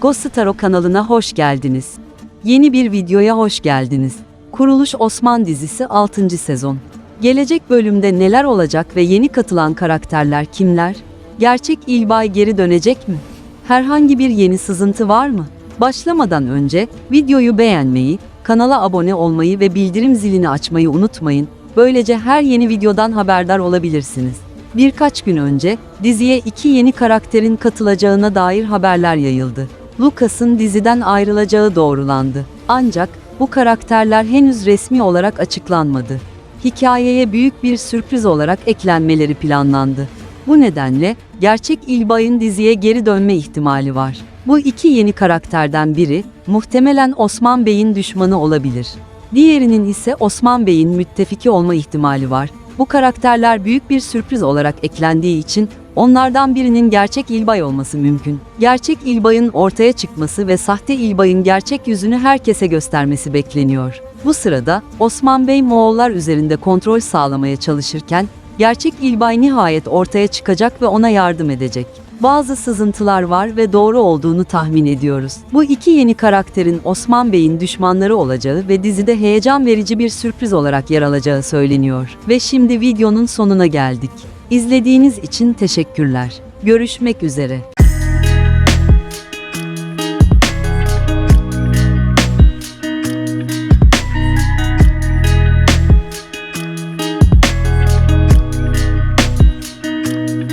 Gostaro kanalına hoş geldiniz. Yeni bir videoya hoş geldiniz. Kuruluş Osman dizisi 6. sezon. Gelecek bölümde neler olacak ve yeni katılan karakterler kimler? Gerçek İlbay geri dönecek mi? Herhangi bir yeni sızıntı var mı? Başlamadan önce videoyu beğenmeyi, kanala abone olmayı ve bildirim zilini açmayı unutmayın. Böylece her yeni videodan haberdar olabilirsiniz. Birkaç gün önce diziye iki yeni karakterin katılacağına dair haberler yayıldı. Lucas'ın diziden ayrılacağı doğrulandı. Ancak bu karakterler henüz resmi olarak açıklanmadı. Hikayeye büyük bir sürpriz olarak eklenmeleri planlandı. Bu nedenle gerçek İlbay'ın diziye geri dönme ihtimali var. Bu iki yeni karakterden biri muhtemelen Osman Bey'in düşmanı olabilir. Diğerinin ise Osman Bey'in müttefiki olma ihtimali var. Bu karakterler büyük bir sürpriz olarak eklendiği için onlardan birinin gerçek İlbay olması mümkün. Gerçek İlbay'ın ortaya çıkması ve sahte İlbay'ın gerçek yüzünü herkese göstermesi bekleniyor. Bu sırada Osman Bey Moğollar üzerinde kontrol sağlamaya çalışırken gerçek İlbay nihayet ortaya çıkacak ve ona yardım edecek. Bazı sızıntılar var ve doğru olduğunu tahmin ediyoruz. Bu iki yeni karakterin Osman Bey'in düşmanları olacağı ve dizide heyecan verici bir sürpriz olarak yer alacağı söyleniyor. Ve şimdi videonun sonuna geldik. İzlediğiniz için teşekkürler. Görüşmek üzere.